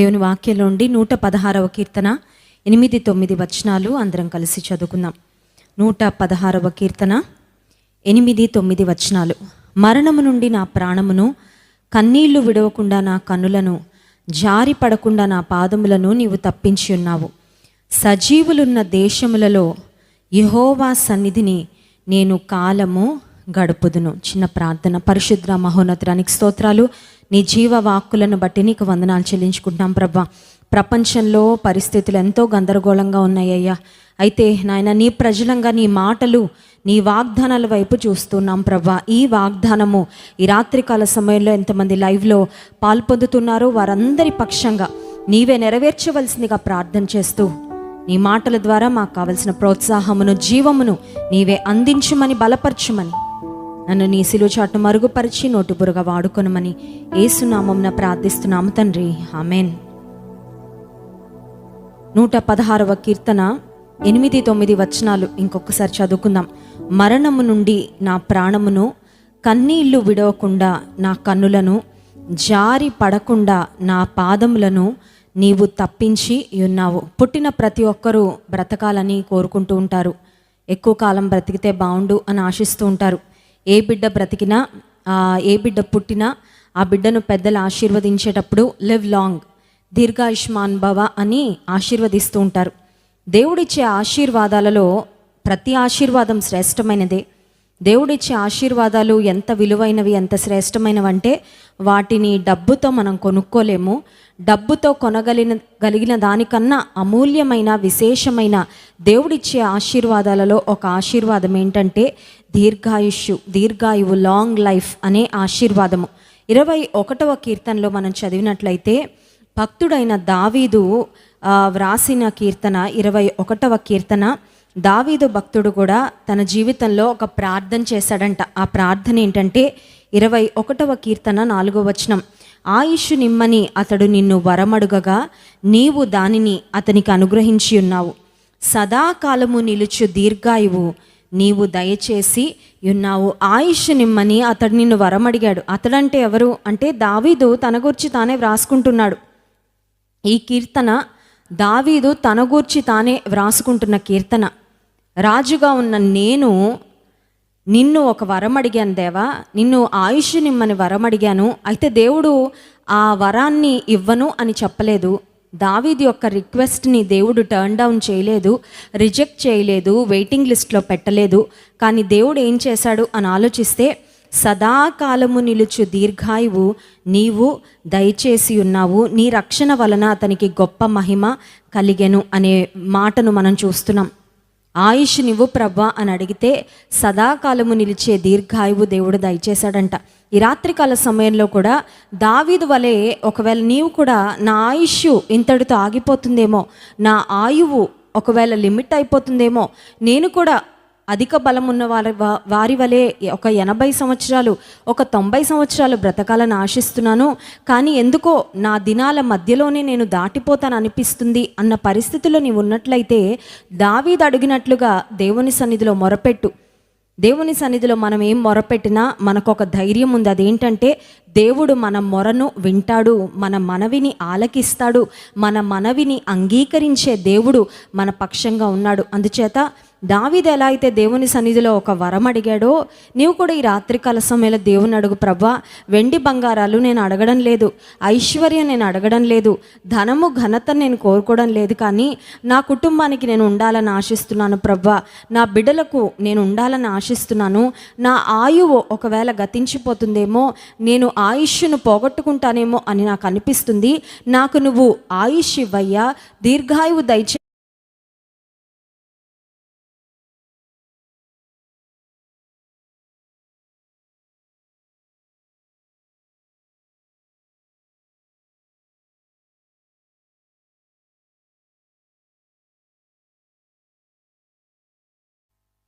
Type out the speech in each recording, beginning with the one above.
దేవుని వాక్యంలో నుండి నూట పదహారవ కీర్తన ఎనిమిది తొమ్మిది వచనాలు అందరం కలిసి చదువుకుందాం. నూట పదహారవ కీర్తన ఎనిమిది తొమ్మిది వచనాలు. మరణము నుండి నా ప్రాణమును కన్నీళ్ళు విడవకుండా నా కన్నులను జారి పడకుండా నా పాదములను నీవు తప్పించి ఉన్నావు. సజీవులున్న దేశములలో యహోవా సన్నిధిని నేను కాలము గడుపుదును. చిన్న ప్రార్థన. పరిశుద్ర మహోన్నతానికి స్తోత్రాలు. నీ జీవ వాక్కులను బట్టి నీకు వందనాలు చెల్లించుకుంటున్నాం ప్రభా. ప్రపంచంలో పరిస్థితులు ఎంతో గందరగోళంగా ఉన్నాయ్యా అయితే నాయన నీ ప్రజలంగా నీ మాటలు నీ వాగ్దానాల వైపు చూస్తున్నాం ప్రభా. ఈ వాగ్దానము ఈ రాత్రికాల సమయంలో ఎంతమంది లైవ్లో పాల్పొందుతున్నారో వారందరి పక్షంగా నీవే నెరవేర్చవలసిందిగా ప్రార్థన చేస్తూ నీ మాటల ద్వారా మాకు కావలసిన ప్రోత్సాహమును జీవమును నీవే అందించమని బలపరచుమని నన్ను నీ సిలువ చాటును మరుగుపరిచి నోటిబురుగా వాడుకొనమని ఏసునామం ప్రార్థిస్తున్నాము తండ్రి. ఆమెన్. నూట పదహారవ కీర్తన ఎనిమిది తొమ్మిది వచనాలు ఇంకొకసారి చదువుకుందాం. మరణము నుండి నా ప్రాణమును కన్నీళ్ళు విడవకుండా నా కన్నులను జారి పడకుండా నా పాదములను నీవు తప్పించి ఉన్నావు. పుట్టిన ప్రతి ఒక్కరూ బ్రతకాలని కోరుకుంటూ ఉంటారు. ఎక్కువ కాలం బ్రతికితే బాగుండు అని ఆశిస్తూ ఉంటారు. ఏ బిడ్డ బ్రతికినా ఏ బిడ్డ పుట్టినా ఆ బిడ్డను పెద్దలు ఆశీర్వదించేటప్పుడు లివ్ లాంగ్ దీర్ఘాయుష్మాన్ భవ అని ఆశీర్వదిస్తూ ఉంటారు. దేవుడిచ్చే ఆశీర్వాదాలలో ప్రతి ఆశీర్వాదం శ్రేష్టమైనదే. దేవుడిచ్చే ఆశీర్వాదాలు ఎంత విలువైనవి ఎంత శ్రేష్టమైనవి అంటే వాటిని డబ్బుతో మనం కొనుక్కోలేము. డబ్బుతో కొనగలిగిన కలిగిన దానికన్నా అమూల్యమైన విశేషమైన దేవుడిచ్చే ఆశీర్వాదాలలో ఒక ఆశీర్వాదం ఏంటంటే దీర్ఘాయుష్యు దీర్ఘాయువు లాంగ్ లైఫ్ అనే ఆశీర్వాదము. ఇరవై ఒకటవ కీర్తనలో మనం చదివినట్లయితే భక్తుడైన దావీదు వ్రాసిన కీర్తన ఇరవై ఒకటవ కీర్తన దావీదు భక్తుడు కూడా తన జీవితంలో ఒక ప్రార్థన చేశాడంట. ఆ ప్రార్థన ఏంటంటే ఇరవై ఒకటవ కీర్తన నాలుగో వచనం ఆయుష్ నిమ్మని అతడు నిన్ను వరమడుగగా నీవు దానిని అతనికి అనుగ్రహించి ఉన్నావు. సదాకాలము నిలుచు దీర్ఘాయువు నీవు దయచేసి ఉన్నావు. ఆయుష్ నిమ్మని అతడు నిన్ను వరమడిగాడు. అతడంటే ఎవరు? అంటే దావీదు తన గురించి తానే వ్రాసుకుంటున్నాడు. ఈ కీర్తన దావీదు తన గూర్చి తానే వ్రాసుకుంటున్న కీర్తన. రాజుగా ఉన్న నేను నిన్ను ఒక వరం అడిగాను దేవా. నిన్ను ఆయుష్ నిమ్మని వరం అడిగాను అయితే దేవుడు ఆ వరాన్ని ఇవ్వను అని చెప్పలేదు. దావీది యొక్క రిక్వెస్ట్ని దేవుడు టర్న్ డౌన్ చేయలేదు రిజెక్ట్ చేయలేదు వెయిటింగ్ లిస్ట్లో పెట్టలేదు. కానీ దేవుడు ఏం చేశాడు అని ఆలోచిస్తే సదాకాలము నిలుచు దీర్ఘాయువు నీవు దయచేసి ఉన్నావు నీ రక్షణ వలన అతనికి గొప్ప మహిమ కలిగెను అనే మాటను మనం చూస్తున్నాం. ఆయుష్ నువ్వు ప్రభా అని అడిగితే సదాకాలము నిలిచే దీర్ఘాయువు దేవుడు దయచేశాడంట. ఈ రాత్రికాల సమయంలో కూడా దావీదు వలె ఒకవేళ నీవు కూడా నా ఆయుష్ ఇంతటితో ఆగిపోతుందేమో నా ఆయువు ఒకవేళ లిమిట్ అయిపోతుందేమో నేను కూడా అధిక బలం ఉన్న వారి వారి వలె ఒక ఎనభై సంవత్సరాలు ఒక తొంభై సంవత్సరాలు బ్రతకాలని ఆశిస్తున్నాను. కానీ ఎందుకో నా దినాల మధ్యలోనే నేను దాటిపోతాను అనిపిస్తుంది అన్న పరిస్థితిలో నీవు ఉన్నట్లయితే దావీద్ అడిగినట్లుగా దేవుని సన్నిధిలో మొరపెట్టు. దేవుని సన్నిధిలో మనం ఏం మొరపెట్టినా మనకు ఒక ధైర్యం ఉంది. అదేంటంటే దేవుడు మన మొరను వింటాడు మన మనవిని ఆలకిస్తాడు మన మనవిని అంగీకరించే దేవుడు మన పక్షంగా ఉన్నాడు. అందుచేత దావీదు ఎలా అయితే దేవుని సన్నిధిలో ఒక వరం అడిగాడో నీవు కూడా ఈ రాత్రికాల సమయంలో దేవుని అడుగు ప్రభా వెండి బంగారాలు నేను అడగడం లేదు ఐశ్వర్యం నేను అడగడం లేదు ధనము ఘనత నేను కోరుకోవడం లేదు కానీ నా కుటుంబానికి నేను ఉండాలని ఆశిస్తున్నాను ప్రభా. నా బిడ్డలకు నేను ఉండాలని ఆశిస్తున్నాను. నా ఆయువు ఒకవేళ గతించిపోతుందేమో నేను ఆయుష్ను పోగొట్టుకుంటానేమో అని నాకు అనిపిస్తుంది. నాకు నువ్వు ఆయుష్ ఇవ్వయ్యా దీర్ఘాయువు దయచే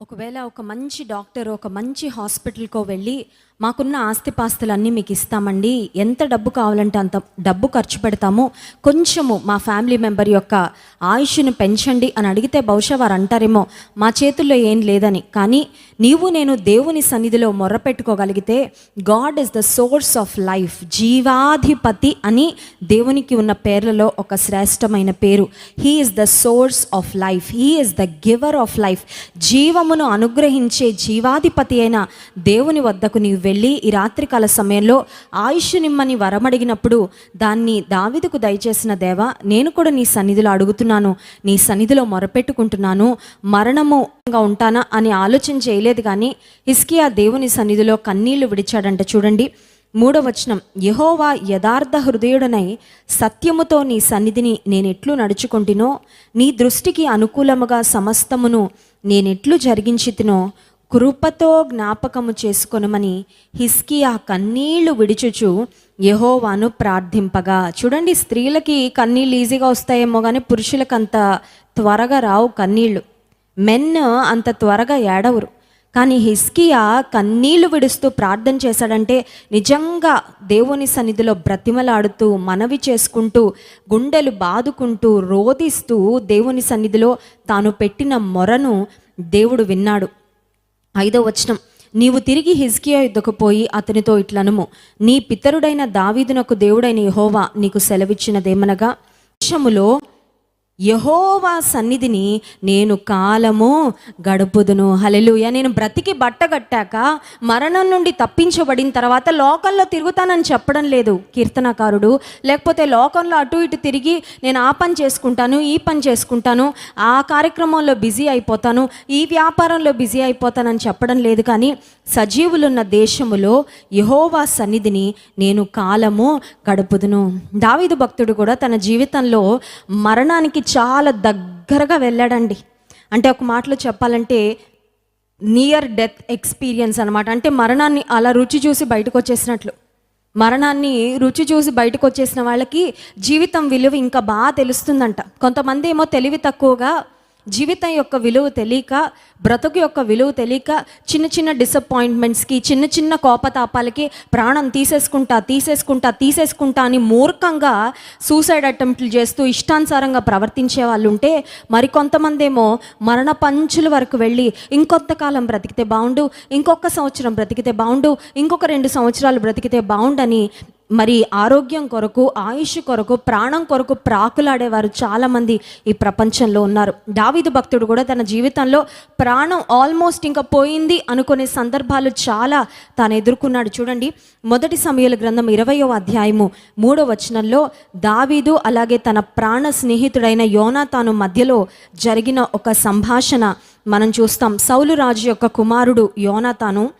ఒకవేళ ఒక మంచి డాక్టర్ ఒక మంచి హాస్పిటల్కో వెళ్ళి మాకున్న ఆస్తిపాస్తులన్నీ మీకు ఇస్తామండి. ఎంత డబ్బు కావాలంటే అంత డబ్బు ఖర్చు పెడతాము. కొంచెము మా ఫ్యామిలీ మెంబర్ యొక్క ఆయుష్ను పెంచండి అని అడిగితే బహుశా వారు అంటారేమో మా చేతుల్లో ఏం లేదని. కానీ నీవు నేను దేవుని సన్నిధిలో మొర్రపెట్టుకోగలిగితే God is the source of life జీవాధిపతి అని దేవునికి ఉన్న పేర్లలో ఒక శ్రేష్టమైన పేరు. He is the source of life he is the giver of life జీవమును అనుగ్రహించే జీవాధిపతి అయిన దేవుని వద్దకు నీవు వెళ్ళి ఈ రాత్రికాల సమయంలో ఆయుష్ నిమ్మని వరమడిగినప్పుడు దాన్ని దావిదకు దయచేసిన దేవా నేను కూడా నీ సన్నిధిలో అడుగుతున్నాను నీ సన్నిధిలో మొరపెట్టుకుంటున్నాను మరణముగా ఉంటానా అని ఆలోచన చేయలేదు కానీ హిస్కియా దేవుని సన్నిధిలో కన్నీళ్ళు విడిచాడంట. చూడండి మూడవ వచనం యహోవా యథార్థ హృదయుడనై సత్యముతో నీ సన్నిధిని నేనెట్లు నడుచుకుంటునో నీ దృష్టికి అనుకూలముగా సమస్తమును నేనెట్లు జరిగించితినో కృపతో జ్ఞాపకము చేసుకొనమని హిస్కియా కన్నీళ్ళు విడిచుచు యహోవాను ప్రార్థింపగా. చూడండి స్త్రీలకి కన్నీళ్ళు ఈజీగా వస్తాయేమో కానీ పురుషులకు అంత త్వరగా రావు కన్నీళ్ళు మెన్ అంత త్వరగా ఏడవరు. కానీ హిస్కియా కన్నీళ్ళు విడుస్తూ ప్రార్థన చేశాడంటే నిజంగా దేవుని సన్నిధిలో బ్రతిమలాడుతూ మనవి చేసుకుంటూ గుండెలు బాదుకుంటూ రోదిస్తూ దేవుని సన్నిధిలో తాను పెట్టిన మొరను దేవుడు విన్నాడు. ఐదో వచనం. నీవు తిరిగి హిజ్కియా యుద్ధకు పోయి అతనితో ఇట్లనుము. నీ పితరుడైన దావీదునకు దేవుడైన యహోవా నీకు సెలవిచ్చినదేమనగా దేశములో యహోవా సన్నిధిని నేను కాలము గడుపుదును. హలెలుయ నేను బ్రతికి బట్ట కట్టాక మరణం నుండి తప్పించబడిన తర్వాత లోకంలో తిరుగుతానని చెప్పడం లేదు కీర్తనకారుడు. లేకపోతే లోకంలో అటు ఇటు తిరిగి నేను ఆ పని చేసుకుంటాను ఈ పని చేసుకుంటాను ఆ కార్యక్రమంలో బిజీ అయిపోతాను ఈ వ్యాపారంలో బిజీ అయిపోతానని చెప్పడం లేదు. కానీ సజీవులున్న దేశములో యహోవా సన్నిధిని నేను కాలము గడుపుదును. దావీదు భక్తుడు కూడా తన జీవితంలో మరణానికి చాలా దగ్గరగా వెళ్ళాడండి. అంటే ఒక మాటలో చెప్పాలంటే నియర్ డెత్ ఎక్స్పీరియన్స్ అనమాట అంటే మరణాన్ని అలా రుచి చూసి బయటకు వచ్చేసినట్లు. మరణాన్ని రుచి చూసి బయటకు వచ్చేసిన వాళ్ళకి జీవితం విలువ ఇంకా బాగా తెలుస్తుందంట. కొంతమంది ఏమో తెలివి తక్కువగా జీవితం యొక్క విలువ తెలియక బ్రతుకు యొక్క విలువ తెలియక చిన్న చిన్న డిసప్పాయింట్మెంట్స్కి చిన్న చిన్న కోపతాపాలకి ప్రాణం తీసేసుకుంటా తీసేసుకుంటా తీసేసుకుంటా అని మూర్ఖంగా సూసైడ్ అటెంప్ట్లు చేస్తూ ఇష్టానుసారంగా ప్రవర్తించే వాళ్ళు ఉంటే మరికొంతమంది ఏమో మరణ పంచుల వరకు వెళ్ళి ఇంకొంతకాలం బ్రతికితే బాగుండు ఇంకొక సంవత్సరం బ్రతికితే బాగుండు ఇంకొక రెండు సంవత్సరాలు బ్రతికితే బాగుండని మరి ఆరోగ్యం కొరకు ఆయుష్ కొరకు ప్రాణం కొరకు ప్రాకులాడేవారు చాలామంది ఈ ప్రపంచంలో ఉన్నారు. దావీదు భక్తుడు కూడా తన జీవితంలో ప్రాణం ఆల్మోస్ట్ ఇంకా పోయింది అనుకునే సందర్భాలు చాలా తాను ఎదుర్కొన్నాడు. చూడండి మొదటి సమయాల గ్రంథం ఇరవయో అధ్యాయము మూడో వచనంలో దావీదు అలాగే తన ప్రాణ స్నేహితుడైన యోనా తాను మధ్యలో జరిగిన ఒక సంభాషణ మనం చూస్తాం. సౌలు రాజు యొక్క కుమారుడు యోనా తాను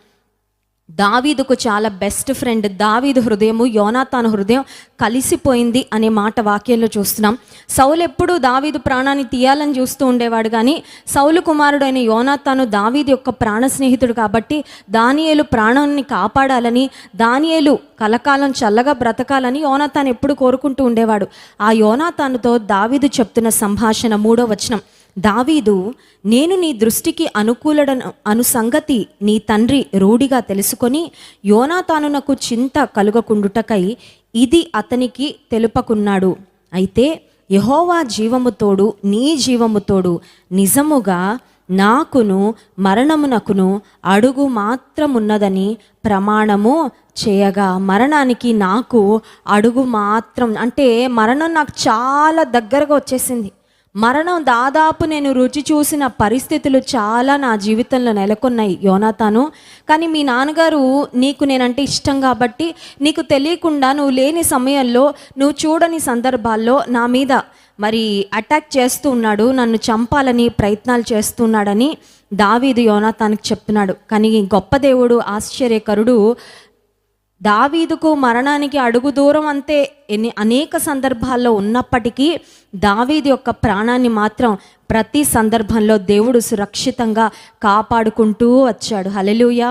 దావీదుకు చాలా బెస్ట్ ఫ్రెండ్ దావీదు హృదయము యోనాతాను హృదయం కలిసిపోయింది అనే మాట వాక్యంలో చూస్తున్నాం. సౌలు ఎప్పుడు దావీదు ప్రాణాన్ని తీయాలని చూస్తూ ఉండేవాడు కానీ సౌలు కుమారుడైన యోనాతాను దావీదు యొక్క ప్రాణ స్నేహితుడు కాబట్టి దానియేలు ప్రాణాన్ని కాపాడాలని దానియేలు కలకాలం చల్లగా బ్రతకాలని యోనాతాను ఎప్పుడు కోరుకుంటూ ఉండేవాడు. ఆ యోనాతానుతో దావీదు చెప్తున్న సంభాషణ మూడో వచనం. దావీదు నేను నీ దృష్టికి అనుకూలడను అను సంగతి నీ తండ్రి రూఢిగా తెలుసుకొని యోనాతానునకు చింత కలుగకుండుటకై ఇది అతనికి తెలుపకున్నాడు. అయితే యహోవా జీవముతోడు నీ జీవముతోడు నిజముగా నాకును మరణమునకును అడుగు మాత్రమున్నదని ప్రమాణము చేయగా మరణానికి నాకు అడుగు మాత్రం అంటే మరణం నాకు చాలా దగ్గరగా వచ్చేసింది. మరణం దాదాపు నేను రుచి చూసిన పరిస్థితులు చాలా నా జీవితంలో నెలకొన్నాయి యోనాతాను. కానీ మీ నాన్నగారు నీకు నేనంటే ఇష్టం కాబట్టి నీకు తెలియకుండా నువ్వు లేని సమయంలో నువ్వు చూడని సందర్భాల్లో నా మీద మరి అటాక్ చేస్తూ ఉన్నాడు నన్ను చంపాలని ప్రయత్నాలు చేస్తున్నాడని దావీదు యోనాతానికి చెప్తున్నాడు. కానీ గొప్ప దేవుడు ఆశ్చర్యకరుడు దావీదుకు మరణానికి అడుగు దూరం అంతే ఎన్ని అనేక సందర్భాల్లో ఉన్నప్పటికీ దావీదు యొక్క ప్రాణాన్ని మాత్రం ప్రతి సందర్భంలో దేవుడు సురక్షితంగా కాపాడుకుంటూ వచ్చాడు. హలెలుయా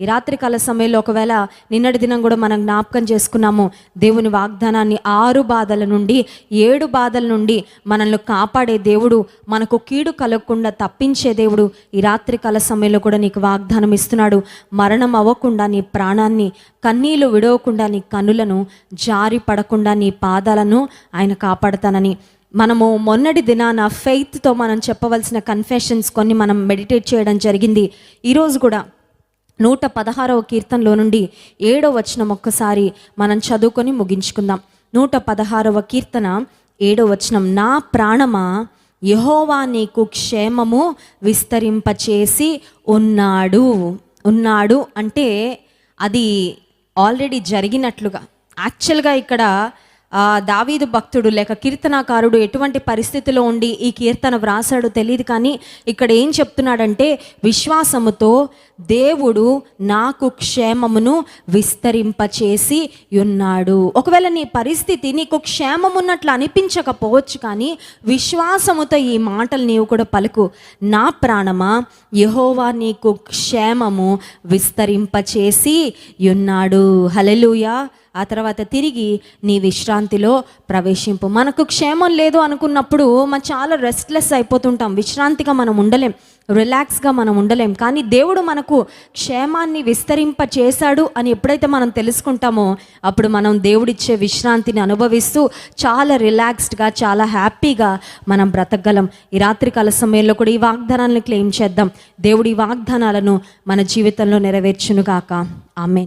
ఈ రాత్రి కాల సమయంలో ఒకవేళ నిన్నటి దినం కూడా మనం జ్ఞాపకం చేసుకున్నాము దేవుని వాగ్దానాన్ని ఆరు బాధల నుండి ఏడు బాధల నుండి మనల్ని కాపాడే దేవుడు మనకు కీడు కలగకుండా తప్పించే దేవుడు ఈ రాత్రి కాల సమయంలో కూడా నీకు వాగ్దానం ఇస్తున్నాడు. మరణం అవ్వకుండా నీ ప్రాణాన్ని కన్నీళ్ళు విడవకుండా నీ కన్నులను జారి పడకుండా నీ పాదాలను ఆయన కాపాడతానని. మనము మొన్నటి దినాన ఫెయిత్తో మనం చెప్పవలసిన కన్ఫెషన్స్ కొన్ని మనం మెడిటేట్ చేయడం జరిగింది. ఈరోజు కూడా నూట పదహారవ కీర్తనలో నుండి ఏడో వచనం ఒక్కసారి మనం చదువుకొని ముగించుకుందాం. నూట పదహారవ కీర్తన ఏడో వచనం. నా ప్రాణమా యహోవా నీకు క్షేమము విస్తరింపచేసి ఉన్నాడు. ఉన్నాడు అంటే అది ఆల్రెడీ జరిగినట్లుగా. యాక్చువల్గా ఇక్కడ దావీదు భక్తుడు లేక కీర్తనాకారుడు ఎటువంటి పరిస్థితిలో ఉండి ఈ కీర్తన వ్రాసాడో తెలియదు కానీ ఇక్కడ ఏం చెప్తున్నాడంటే విశ్వాసముతో దేవుడు నాకు క్షేమమును విస్తరింపచేసి ఉన్నాడు. ఒకవేళ నీ పరిస్థితి నీకు క్షేమమున్నట్లు అనిపించకపోవచ్చు కానీ విశ్వాసముతో ఈ మాటలు నీవు కూడా పలుకు. నా ప్రాణమా యహోవా నీకు క్షేమము విస్తరింపచేసి ఉన్నాడు. హలెలుయా ఆ తర్వాత తిరిగి నీ విశ్రాంతిలో ప్రవేశింపు. మనకు క్షేమం లేదు అనుకున్నప్పుడు మనం చాలా రెస్ట్లెస్ అయిపోతుంటాం. విశ్రాంతిగా మనం ఉండలేం. రిలాక్స్గా మనం ఉండలేం. కానీ దేవుడు మనకు క్షేమాన్ని విస్తరింప చేశాడు అని ఎప్పుడైతే మనం తెలుసుకుంటామో అప్పుడు మనం దేవుడిచ్చే విశ్రాంతిని అనుభవిస్తూ చాలా రిలాక్స్డ్గా చాలా హ్యాపీగా మనం బ్రతకగలం. ఈ రాత్రికాల సమయంలో కూడా ఈ వాగ్దానాలను క్లెయిమ్ చేద్దాం. దేవుడి వాగ్దానాలను మన జీవితంలో నెరవేర్చునుగాక. ఆమె